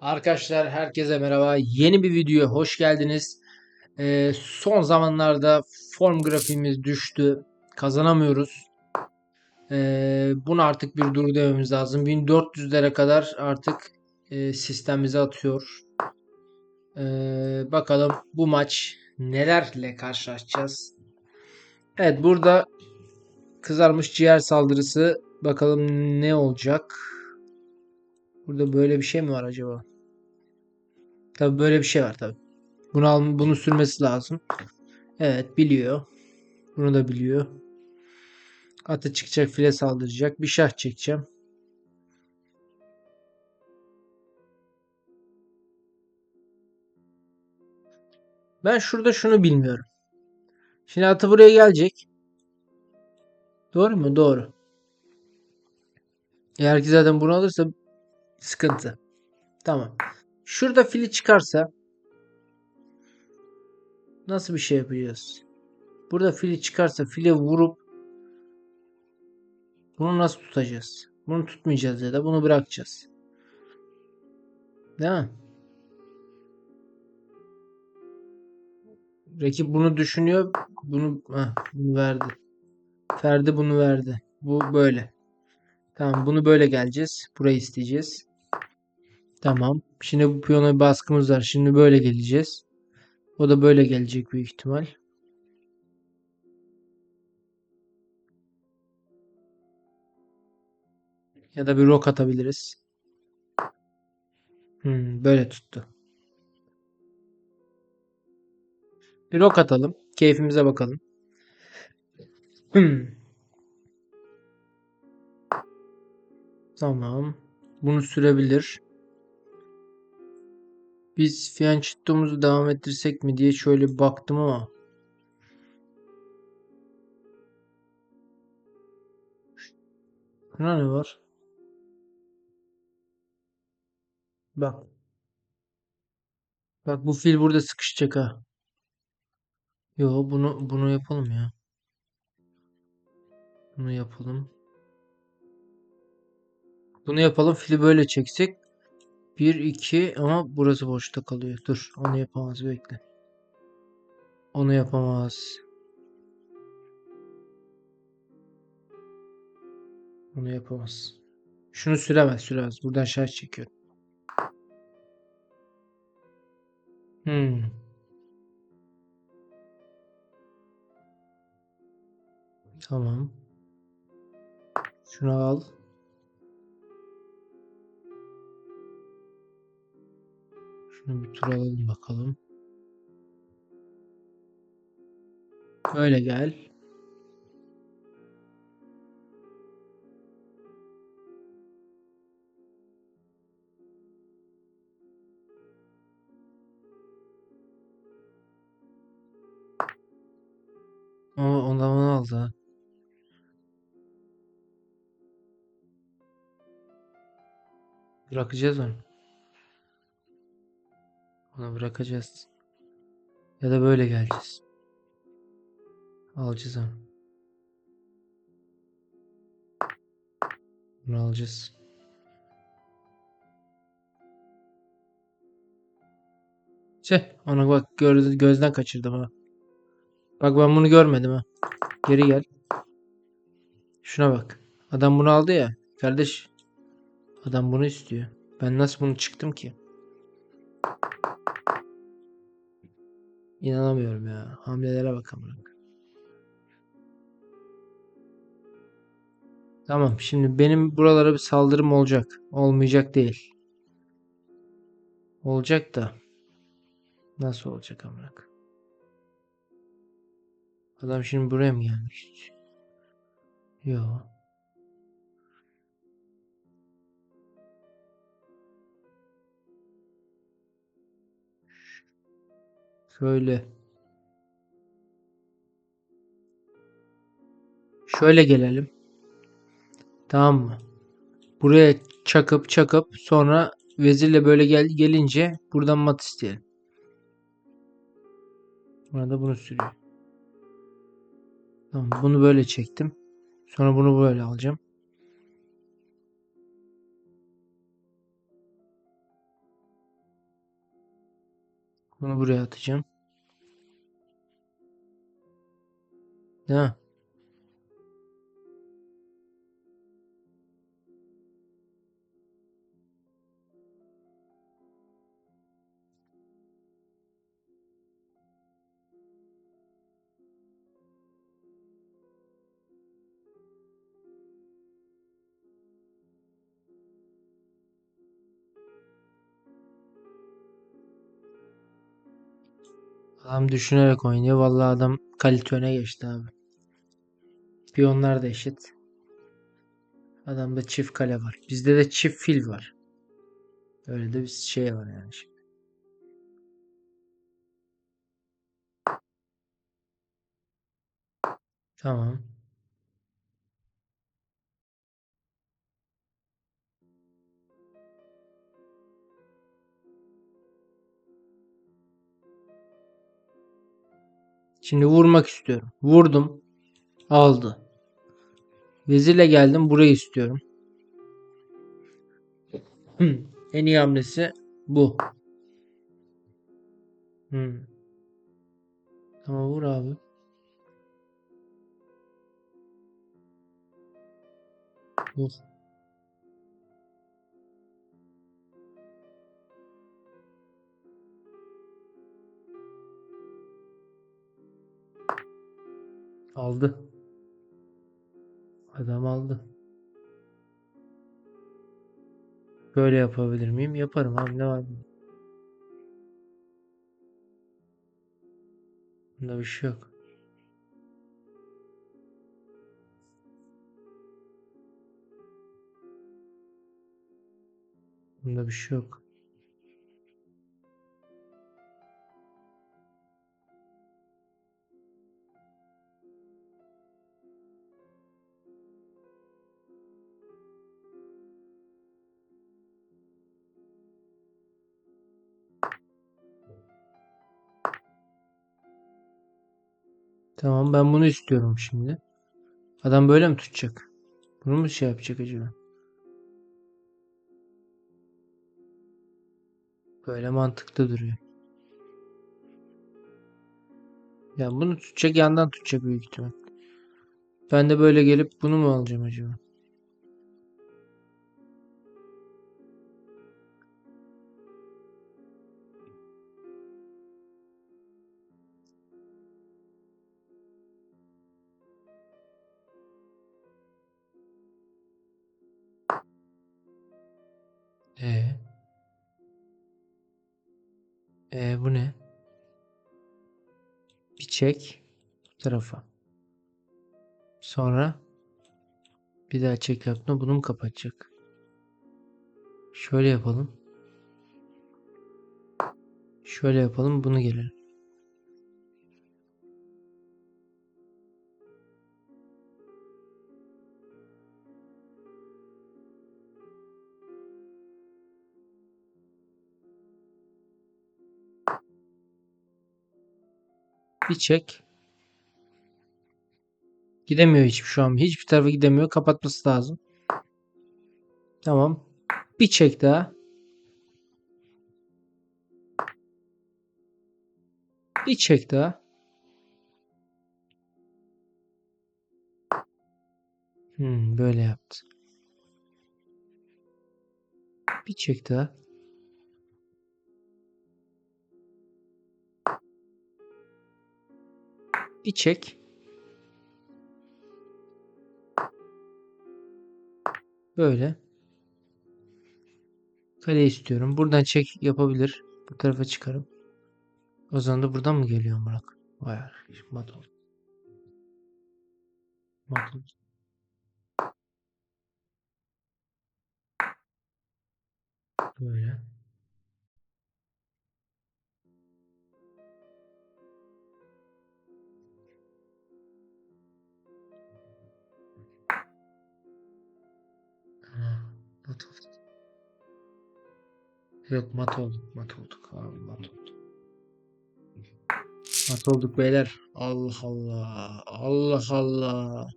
Arkadaşlar herkese merhaba. Yeni bir videoya hoş geldiniz. Ee, son zamanlarda form grafiğimiz düştü. Kazanamıyoruz. Ee, bunu artık bir dur dememiz lazım. 1400'lere kadar artık e, sistem bize atıyor. Ee, bakalım bu maç nelerle karşılaşacağız. Evet burada kızarmış ciğer saldırısı. Bakalım ne olacak. Burada böyle bir şey mi var acaba? Tabi böyle bir şey var tabi. Bunu al, bunu sürmesi lazım. Evet biliyor. Bunu da biliyor. Atı çıkacak file saldıracak. Bir şah çekeceğim. Ben şurada şunu bilmiyorum. Şimdi atı buraya gelecek. Doğru mu? Doğru. Eğer ki zaten bunu alırsa sıkıntı. Tamam. Şurada fili çıkarsa nasıl bir şey yapacağız? Burada fili çıkarsa file vurup bunu nasıl tutacağız? Bunu tutmayacağız ya da bunu bırakacağız. Değil mi? Rakip bunu düşünüyor. Bunu, heh, bunu verdi. Ferdi bunu verdi. Bu böyle. Tamam bunu böyle geleceğiz. Burayı isteyeceğiz. Tamam. Şimdi bu piyona bir baskımız var. Şimdi böyle geleceğiz. O da böyle gelecek büyük ihtimal. Ya da bir rok atabiliriz. Hmm, böyle tuttu. Bir rok atalım. Keyfimize bakalım. Hmm. Tamam. Bunu sürebilir. Biz Fianchetto'muzu devam ettirsek mi diye şöyle bir baktım ama. Buna ne var? Bak. Bak bu fil burada sıkışacak ha. Yo bunu bunu yapalım ya. Bunu yapalım. Bunu yapalım. Fili böyle çeksek. 1 2 ama burası boşta kalıyor. Dur, onu yapamaz bekle. Onu yapamaz. Onu yapamaz. Şunu süremez, süremez. Buradan şarj çekiyor. Hmm. Tamam. Şunu al. Şunu bir tur alalım bakalım. Böyle gel. Ama ondan onu aldı ha. Bırakacağız onu. Onu bırakacağız. Ya da böyle geleceğiz. Alacağız onu. Bunu alacağız. Şey, ona bak göz, gözden kaçırdım ha. Bak ben bunu görmedim ha. Geri gel. Şuna bak. Adam bunu aldı ya. Kardeş. Adam bunu istiyor. Ben nasıl bunu çıktım ki? İnanamıyorum ya. Hamlelere bak amına. Tamam. Şimdi benim buralara bir saldırım olacak. Olmayacak değil. Olacak da. Nasıl olacak amına? Adam şimdi buraya mı gelmiş? Yo. Şöyle. Şöyle gelelim. Tamam mı? Buraya çakıp çakıp sonra vezirle böyle gel gelince buradan mat isteyelim. Burada bunu sürüyor. Tamam bunu böyle çektim. Sonra bunu böyle alacağım. Bunu buraya atacağım. Değil mi? Adam düşünerek oynuyor. Vallahi adam kalite öne geçti abi. Piyonlar da eşit. Adamda çift kale var. Bizde de çift fil var. Öyle de bir şey var yani. şimdi. Tamam. Şimdi vurmak istiyorum. Vurdum. Aldı. Vezirle geldim. Burayı istiyorum. Hmm. En iyi hamlesi bu. Hmm. Tamam vur abi. Vur. Aldı. Adam aldı. Böyle yapabilir miyim? Yaparım abi ne var? bunda? Bir şey yok. Bunda bir şey yok. Tamam ben bunu istiyorum şimdi. Adam böyle mi tutacak? Bunu mu şey yapacak acaba? Böyle mantıklı duruyor. Ya bunu tutacak yandan tutacak büyük ihtimal. Ben de böyle gelip bunu mu alacağım acaba? E e bu ne? Bir çek bu tarafa. Sonra bir daha çek yaptığında bunu mu kapatacak? Şöyle yapalım. Şöyle yapalım bunu gelelim. Bir çek. Gidemiyor hiç şu an. Hiçbir tarafa gidemiyor. Kapatması lazım. Tamam. Bir çek daha. Bir çek daha. Hmm, böyle yaptı. Bir çek daha. Bir çek. Böyle. Kale istiyorum. Buradan çek yapabilir. Bu tarafa çıkarım. O zaman da buradan mı geliyor Burak? Vay arkadaş, mat oldu. Mat oldu. Böyle. Mat oldu. Yok mat olduk. Mat olduk abi mat olduk. Mat olduk beyler. Allah Allah. Allah Allah.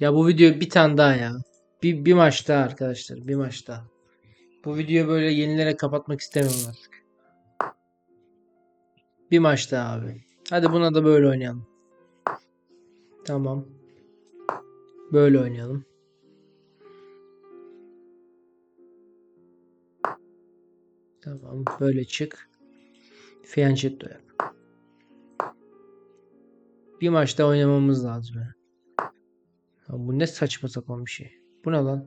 Ya bu video bir tane daha ya. Bir, bir maç daha arkadaşlar. Bir maç daha. Bu videoyu böyle yenilerek kapatmak istemiyorum artık. Bir maç daha abi. Hadi buna da böyle oynayalım. Tamam. Böyle oynayalım. Tamam. Böyle çık. Fianchetto yap. Bir maç daha oynamamız lazım. Ya bu ne saçma sapan bir şey. Bu ne lan?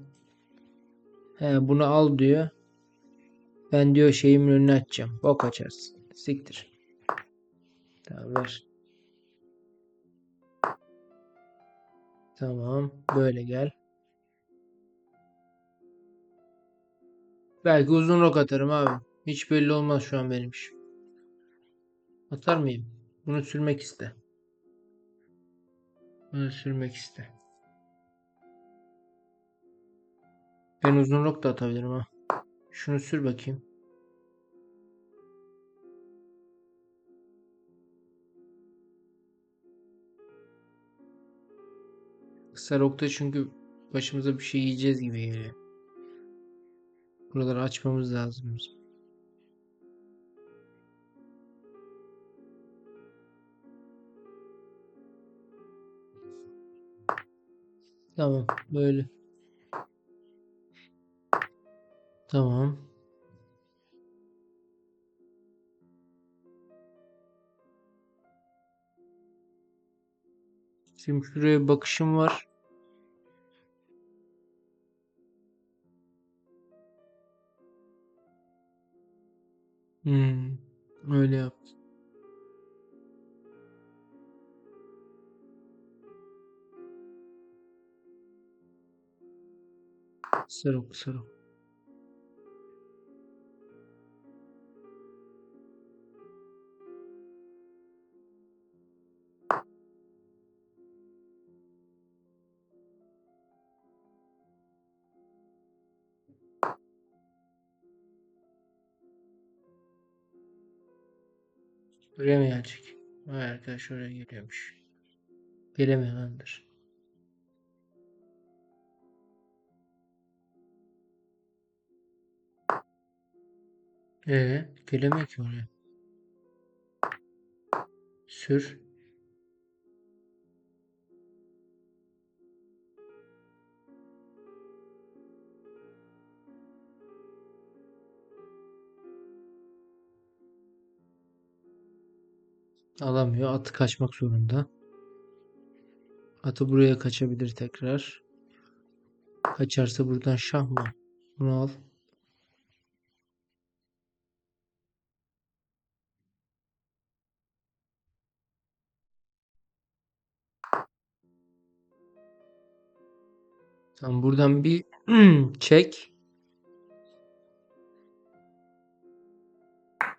He bunu al diyor. Ben diyor şeyimin önüne açacağım. Bok açarsın. Siktir. Tamam ver. Tamam. Böyle gel. Belki uzun rok atarım abi. Hiç belli olmaz şu an benim işim. Atar mıyım? Bunu sürmek iste. Bunu sürmek iste. Ben uzun rok da atabilirim ha. Şunu sür bakayım. Kısa rokta çünkü başımıza bir şey yiyeceğiz gibi geliyor. Buraları açmamız lazım. Tamam böyle. Tamam. Şimdi şuraya bakışım var. Hmm, öyle yap. Sarı sarı. Buraya mı gelecek? Vay arkadaş oraya geliyormuş. Gelemiyor landır. Ee, gelemiyor ki oraya. Sür. Alamıyor. Atı kaçmak zorunda. Atı buraya kaçabilir tekrar. Kaçarsa buradan şah mı? Bunu al. Tamam buradan bir çek.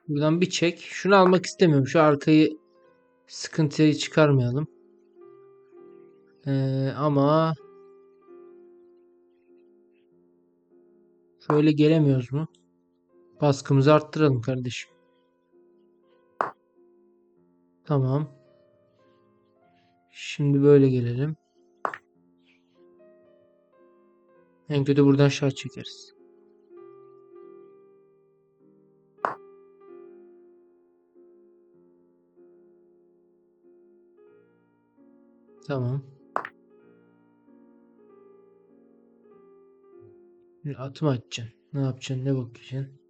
Buradan bir çek. Şunu almak istemiyorum. Şu arkayı sıkıntıya çıkarmayalım. Ee, ama şöyle gelemiyoruz mu? Baskımızı arttıralım kardeşim. Tamam. Şimdi böyle gelelim. En kötü buradan şah çekeriz. Tamam. Şimdi atımı açacaksın. Ne yapacaksın? Ne bakacaksın?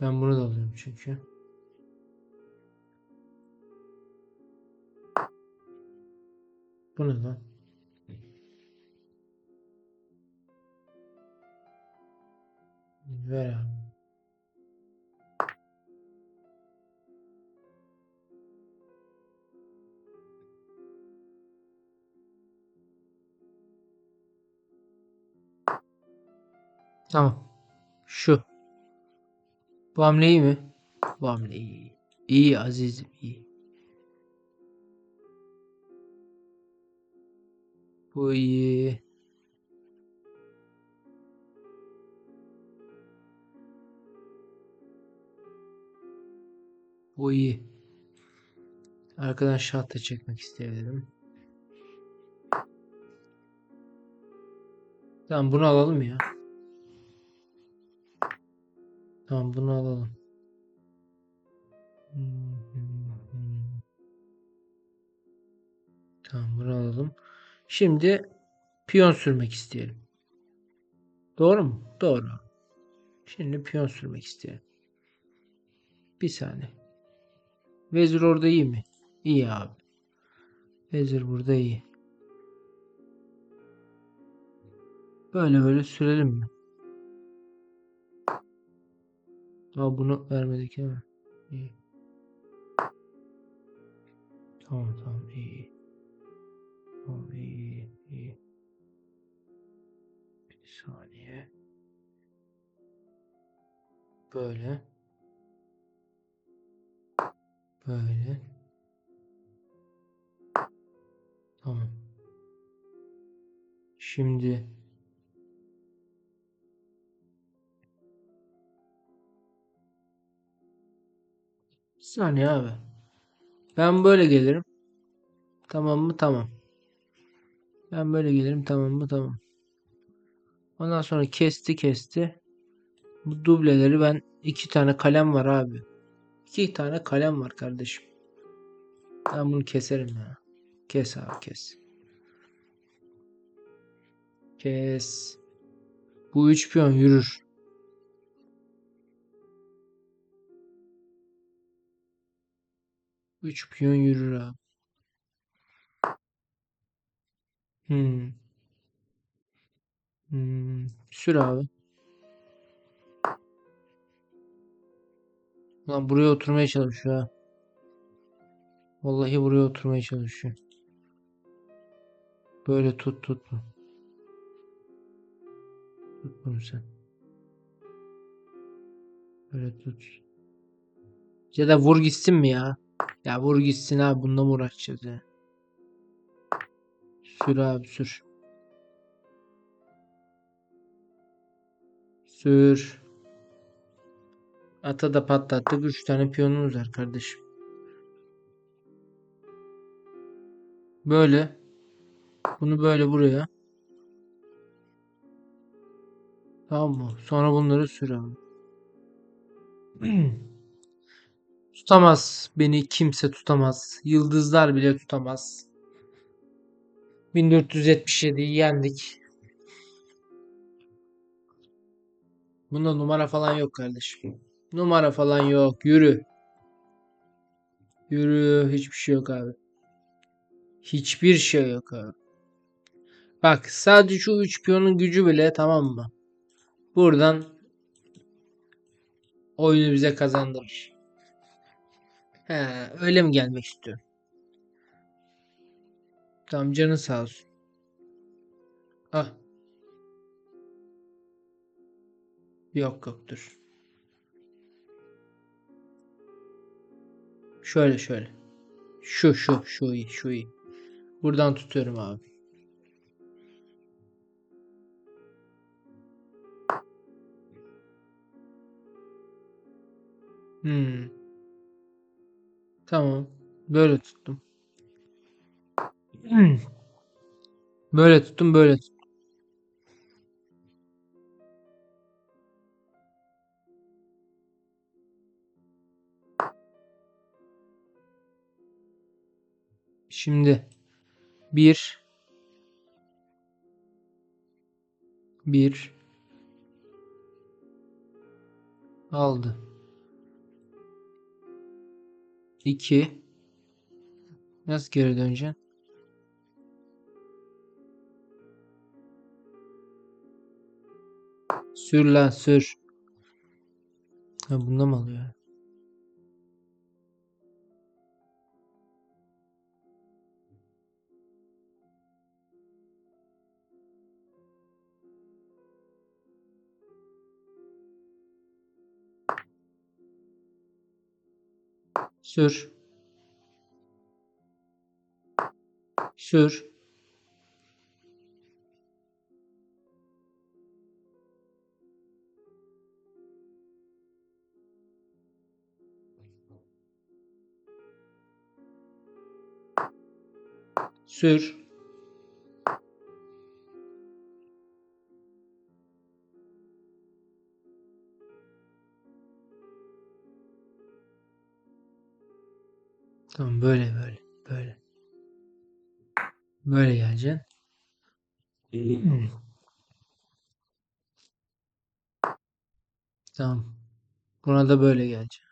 Ben bunu da alıyorum çünkü. Bu ne lan? Ver abi. Tamam. Şu. Bu hamle iyi mi? Bu hamle iyi. İyi azizim iyi. Bu iyi. Bu iyi. Arkadan şah da çekmek isteyebilirim. Tamam bunu alalım ya. Tamam bunu alalım. Hmm. Tamam bunu alalım. Şimdi piyon sürmek isteyelim. Doğru mu? Doğru. Şimdi piyon sürmek isteyelim. Bir saniye. Vezir orada iyi mi? İyi abi. Vezir burada iyi. Böyle böyle sürelim mi? Aa, bunu vermedik değil mi? İyi. Tamam tamam iyi. Tamam iyi. iyi. Bir saniye. Böyle. Böyle. Tamam. Şimdi saniye abi. Ben böyle gelirim. Tamam mı? Tamam. Ben böyle gelirim. Tamam mı? Tamam. Ondan sonra kesti kesti. Bu dubleleri ben iki tane kalem var abi. İki tane kalem var kardeşim. Ben bunu keserim ya. Kes abi kes. Kes. Bu üç piyon yürür. Üç piyon yürür abi. Hmm. Hmm. Sür abi. Lan buraya oturmaya çalışıyor ha. Vallahi buraya oturmaya çalışıyor. Böyle tut tut mu? Tut bunu sen. Böyle tut. Ya da vur gitsin mi ya? Ya vur gitsin abi bununla mı uğraşacağız ya? Sür abi sür. Sür. Ata da patlattık. 3 tane piyonumuz var kardeşim. Böyle. Bunu böyle buraya. Tamam mı? Sonra bunları sür abi. Tutamaz. Beni kimse tutamaz. Yıldızlar bile tutamaz. 1477'yi yendik. Bunda numara falan yok kardeşim. Numara falan yok. Yürü. Yürü. Hiçbir şey yok abi. Hiçbir şey yok abi. Bak sadece şu 3 piyonun gücü bile tamam mı? Buradan oyunu bize kazandırır. He, öyle mi gelmek istiyorum? Tamam canın sağ olsun. Ah. Yok yok dur. Şöyle şöyle. Şu şu şu iyi şu iyi. Buradan tutuyorum abi. Hmm. Tamam. Böyle tuttum. Hmm. Böyle tuttum böyle tuttum. Şimdi bir bir aldı. 2 Nasıl geri döneceksin? Sür lan sür. Ha bunda mı alıyor? Sür. Sür. Sür. Tamam böyle böyle böyle. Böyle geleceksin. Tamam. Buna da böyle geleceksin.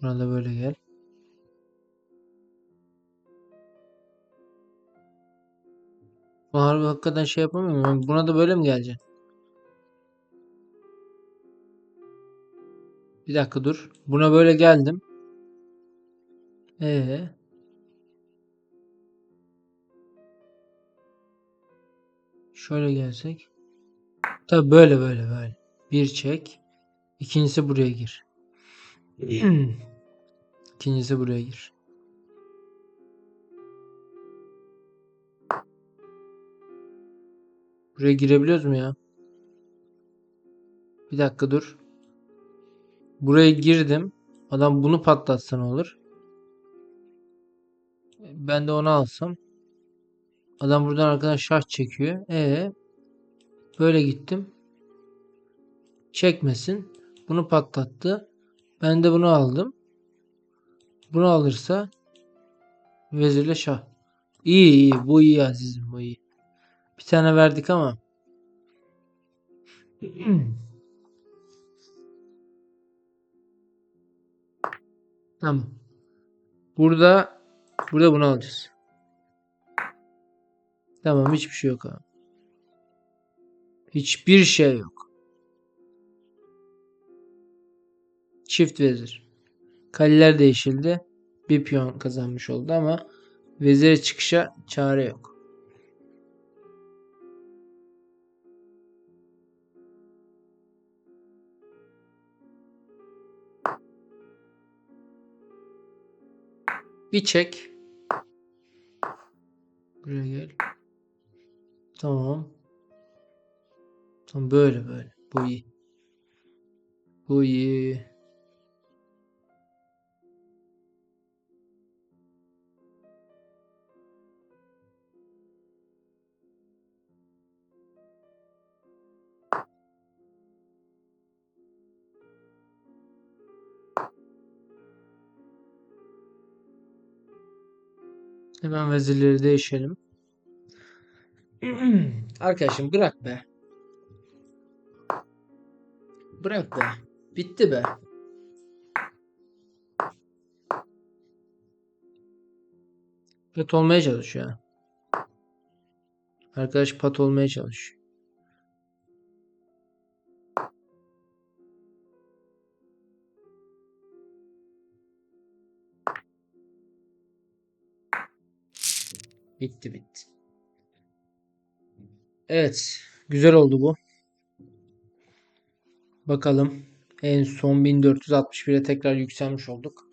Buna da böyle gel. Bu harbi hakikaten şey yapamıyorum. Buna da böyle mi geleceksin? Bir dakika dur. Buna böyle geldim. Ee, şöyle gelsek. Tabii böyle böyle böyle. Bir çek. İkincisi buraya gir. İkincisi buraya gir. Buraya girebiliyoruz mu ya? Bir dakika dur. Buraya girdim. Adam bunu patlatsa ne olur? Ben de onu alsam. Adam buradan arkadan şah çekiyor. E böyle gittim. Çekmesin. Bunu patlattı. Ben de bunu aldım. Bunu alırsa vezirle şah. İyi iyi. Bu iyi azizim. Bu iyi. Bir tane verdik ama. Tamam. Burada burada bunu alacağız. Tamam hiçbir şey yok abi. Hiçbir şey yok. Çift vezir. Kaleler değişildi. Bir piyon kazanmış oldu ama vezire çıkışa çare yok. Bir çek. Buraya gel. Tamam. Tamam böyle böyle. Bu iyi. Bu iyi. Hemen vezirleri değişelim. Arkadaşım bırak be. Bırak be. Bitti be. Pat olmaya çalışıyor. Arkadaş pat olmaya çalışıyor. Bitti bitti. Evet. Güzel oldu bu. Bakalım. En son 1461'e tekrar yükselmiş olduk.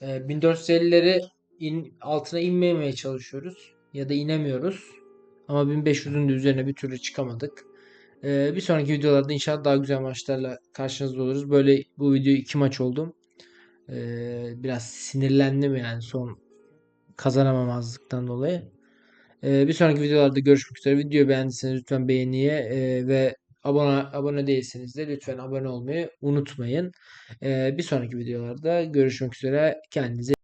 Ee, 1450'leri in, altına inmemeye çalışıyoruz. Ya da inemiyoruz. Ama 1500'ün de üzerine bir türlü çıkamadık. Ee, bir sonraki videolarda inşallah daha güzel maçlarla karşınızda oluruz. Böyle bu video iki maç oldu. Ee, biraz sinirlendim yani son kazanamamazlıktan dolayı. Ee, bir sonraki videolarda görüşmek üzere. Videoyu beğendiyseniz lütfen beğeniye e, ve abone abone değilseniz de lütfen abone olmayı unutmayın. Ee, bir sonraki videolarda görüşmek üzere. Kendinize